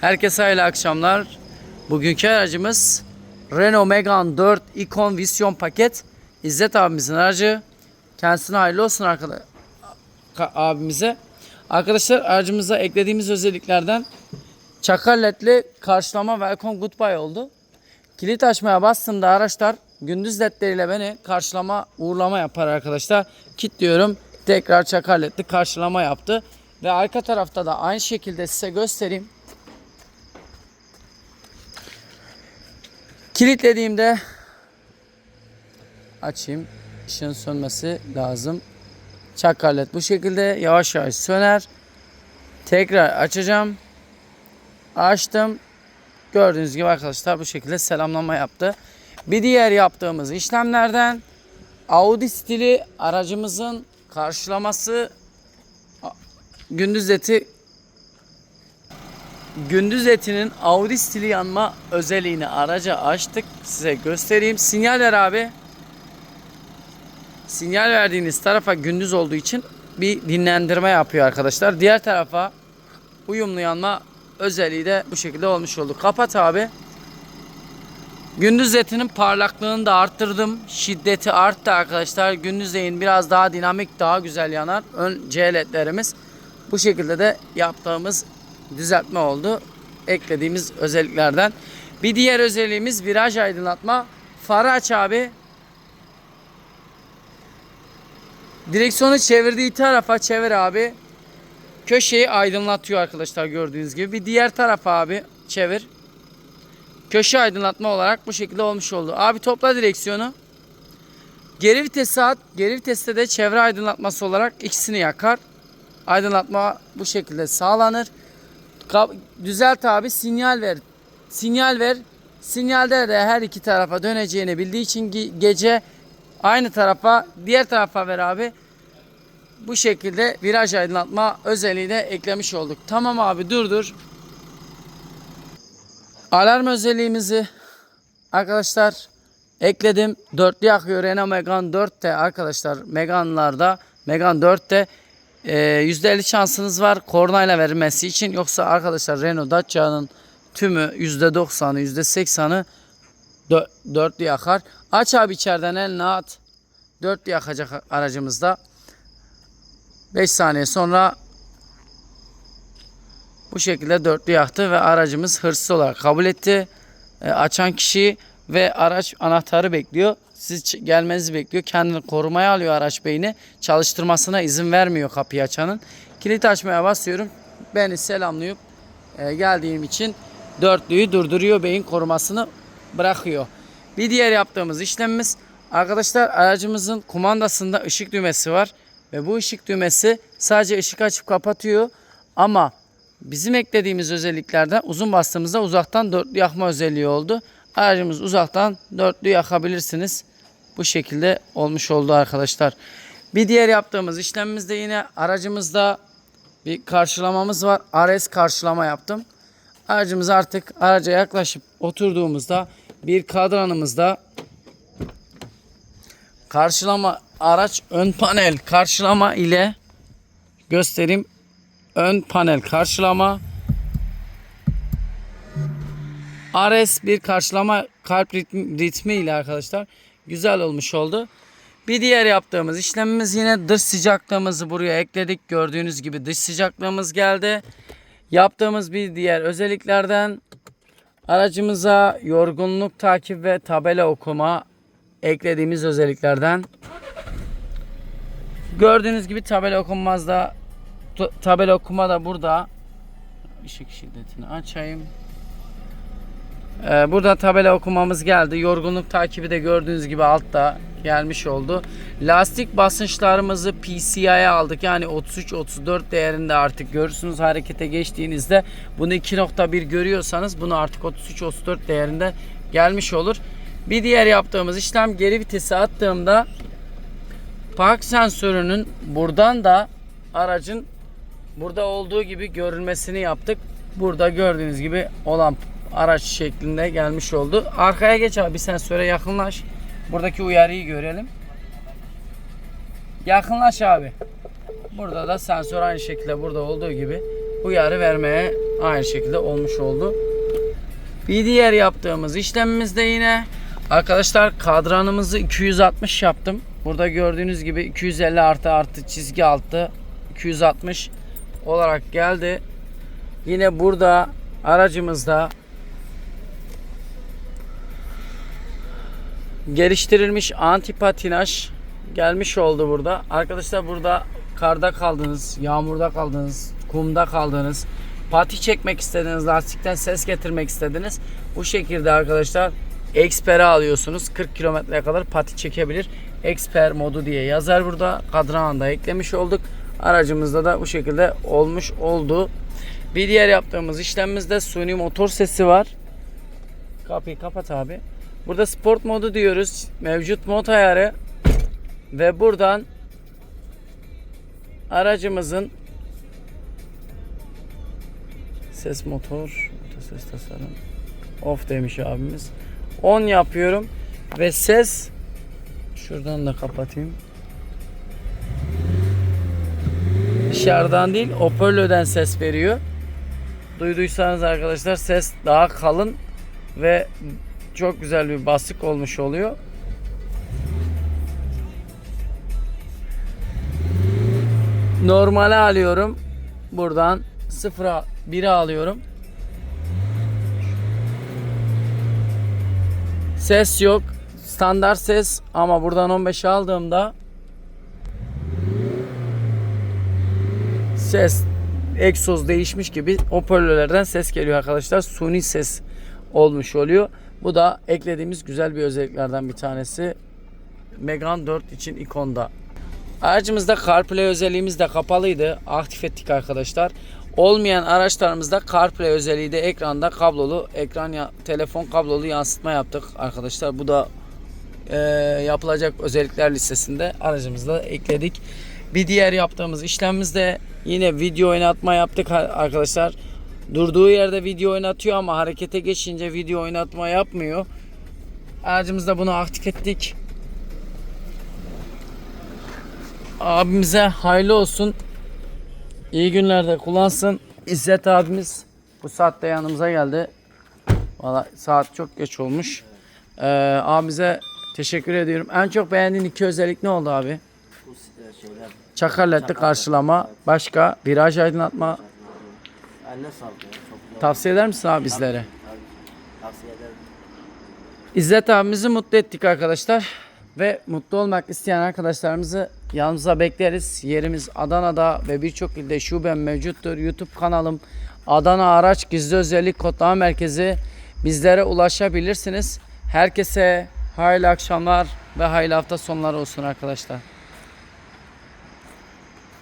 Herkese hayırlı akşamlar. Bugünkü aracımız Renault Megane 4 Icon Vision paket. İzzet abimizin aracı. Kendisine hayırlı olsun arkadaşlar abimize. Arkadaşlar aracımıza eklediğimiz özelliklerden çakar ledli karşılama welcome goodbye oldu. Kilit açmaya bastığımda araçlar gündüz ledleriyle beni karşılama uğurlama yapar arkadaşlar. Kilitliyorum. Tekrar çakar ledli karşılama yaptı. Ve arka tarafta da aynı şekilde size göstereyim. Kilitlediğimde açayım. Işığın sönmesi lazım. Çakar led bu şekilde yavaş yavaş söner. Tekrar açacağım. Açtım. Gördüğünüz gibi arkadaşlar bu şekilde selamlama yaptı. Bir diğer yaptığımız işlemlerden Audi stili aracımızın karşılaması gündüz eti gündüz etinin Audi stili yanma özelliğini araca açtık. Size göstereyim. Sinyal ver abi. Sinyal verdiğiniz tarafa gündüz olduğu için bir dinlendirme yapıyor arkadaşlar. Diğer tarafa uyumlu yanma özelliği de bu şekilde olmuş oldu. Kapat abi. Gündüz etinin parlaklığını da arttırdım. Şiddeti arttı arkadaşlar. Gündüzleyin biraz daha dinamik, daha güzel yanar. Ön C ledlerimiz. Bu şekilde de yaptığımız düzeltme oldu. Eklediğimiz özelliklerden. Bir diğer özelliğimiz viraj aydınlatma. Farı aç abi. Direksiyonu çevirdiği tarafa çevir abi. Köşeyi aydınlatıyor arkadaşlar gördüğünüz gibi. Bir diğer tarafa abi çevir. Köşe aydınlatma olarak bu şekilde olmuş oldu. Abi topla direksiyonu. Geri vitesi at. Geri viteste de çevre aydınlatması olarak ikisini yakar. Aydınlatma bu şekilde sağlanır. Düzelt abi sinyal ver. Sinyal ver. Sinyalde de her iki tarafa döneceğini bildiği için ge- gece aynı tarafa diğer tarafa ver abi. Bu şekilde viraj aydınlatma özelliği de eklemiş olduk. Tamam abi dur dur. Alarm özelliğimizi arkadaşlar ekledim. Dörtlü yakıyor Renault Megane 4'te arkadaşlar Megane'larda Megane 4'te e, %50 şansınız var kornayla verilmesi için. Yoksa arkadaşlar Renault Dacia'nın tümü %90'ı %80'ı dö- dörtlü yakar. Aç abi içeriden eline at. Dörtlü yakacak aracımızda. 5 saniye sonra bu şekilde dörtlü yaktı ve aracımız hırsız olarak kabul etti. E, açan kişi ve araç anahtarı bekliyor. Siz gelmenizi bekliyor. Kendini korumaya alıyor araç beyni. Çalıştırmasına izin vermiyor kapıyı açanın. Kilit açmaya basıyorum. Beni selamlayıp e, geldiğim için dörtlüyü durduruyor. Beyin korumasını bırakıyor. Bir diğer yaptığımız işlemimiz arkadaşlar aracımızın kumandasında ışık düğmesi var. Ve bu ışık düğmesi sadece ışık açıp kapatıyor. Ama bizim eklediğimiz özelliklerden uzun bastığımızda uzaktan dörtlü yakma özelliği oldu. Aracımız uzaktan dörtlü yakabilirsiniz. Bu şekilde olmuş oldu arkadaşlar. Bir diğer yaptığımız işlemimizde yine aracımızda bir karşılamamız var. RS karşılama yaptım. Aracımız artık araca yaklaşıp oturduğumuzda bir kadranımızda karşılama araç ön panel karşılama ile göstereyim. Ön panel karşılama RS bir karşılama kalp ritmi, ritmi ile arkadaşlar güzel olmuş oldu. Bir diğer yaptığımız işlemimiz yine dış sıcaklığımızı buraya ekledik. Gördüğünüz gibi dış sıcaklığımız geldi. Yaptığımız bir diğer özelliklerden aracımıza yorgunluk takip ve tabela okuma eklediğimiz özelliklerden. Gördüğünüz gibi tabela okunmazda tu- tabela okuma da burada. Işık şiddetini açayım. Ee, burada tabela okumamız geldi. Yorgunluk takibi de gördüğünüz gibi altta gelmiş oldu. Lastik basınçlarımızı PCI'ye aldık. Yani 33-34 değerinde artık görürsünüz harekete geçtiğinizde. Bunu 2.1 görüyorsanız bunu artık 33-34 değerinde gelmiş olur. Bir diğer yaptığımız işlem geri vitesi attığımda park sensörünün buradan da aracın burada olduğu gibi görülmesini yaptık. Burada gördüğünüz gibi olan araç şeklinde gelmiş oldu. Arkaya geç abi sensöre yakınlaş. Buradaki uyarıyı görelim. Yakınlaş abi. Burada da sensör aynı şekilde burada olduğu gibi uyarı vermeye aynı şekilde olmuş oldu. Bir diğer yaptığımız işlemimizde yine arkadaşlar kadranımızı 260 yaptım. Burada gördüğünüz gibi 250 artı artı çizgi altı 260 olarak geldi. Yine burada aracımızda geliştirilmiş anti patinaj gelmiş oldu burada. Arkadaşlar burada karda kaldınız, yağmurda kaldınız, kumda kaldınız. Pati çekmek istediniz, lastikten ses getirmek istediniz. Bu şekilde arkadaşlar Expert'e alıyorsunuz. 40 kilometreye kadar pati çekebilir. Expert modu diye yazar burada. Kadranı da eklemiş olduk. Aracımızda da bu şekilde olmuş oldu. Bir diğer yaptığımız işlemimizde suni motor sesi var. Kapıyı kapat abi. Burada sport modu diyoruz. Mevcut mod ayarı ve buradan aracımızın ses motor, ses tasarım off demiş abimiz. 10 yapıyorum ve ses şuradan da kapatayım. Dışarıdan değil hoparlörden ses veriyor. Duyduysanız arkadaşlar ses daha kalın ve çok güzel bir basık olmuş oluyor. Normale alıyorum. Buradan 0'a 1'e alıyorum. Ses yok. Standart ses ama buradan 15'e aldığımda ses egzoz değişmiş gibi hoparlörlerden ses geliyor arkadaşlar. Suni ses olmuş oluyor. Bu da eklediğimiz güzel bir özelliklerden bir tanesi. Megane 4 için ikonda. Aracımızda CarPlay özelliğimiz de kapalıydı. Aktif ettik arkadaşlar. Olmayan araçlarımızda CarPlay özelliği de ekranda kablolu ekran ya, telefon kablolu yansıtma yaptık arkadaşlar. Bu da e, yapılacak özellikler listesinde aracımızda ekledik. Bir diğer yaptığımız işlemimizde yine video oynatma yaptık arkadaşlar. Durduğu yerde video oynatıyor ama harekete geçince video oynatma yapmıyor. Aracımızda bunu aktif ettik. Abimize hayırlı olsun. İyi günlerde kullansın. İzzet abimiz bu saatte yanımıza geldi. Valla saat çok geç olmuş. Ee, abimize teşekkür ediyorum. En çok beğendiğin iki özellik ne oldu abi? E, Çakarletli karşılama, başka viraj aydınlatma. Eline sağlık ya. Çok güzel. Tavsiye eder misin abi bizlere? Tabii. Tavsiye ederim. İzzet abimizi mutlu ettik arkadaşlar. Ve mutlu olmak isteyen arkadaşlarımızı yanımıza bekleriz. Yerimiz Adana'da ve birçok ilde şubem mevcuttur. YouTube kanalım Adana Araç Gizli Özellik Kodlama Merkezi. Bizlere ulaşabilirsiniz. Herkese hayırlı akşamlar ve hayırlı hafta sonları olsun arkadaşlar.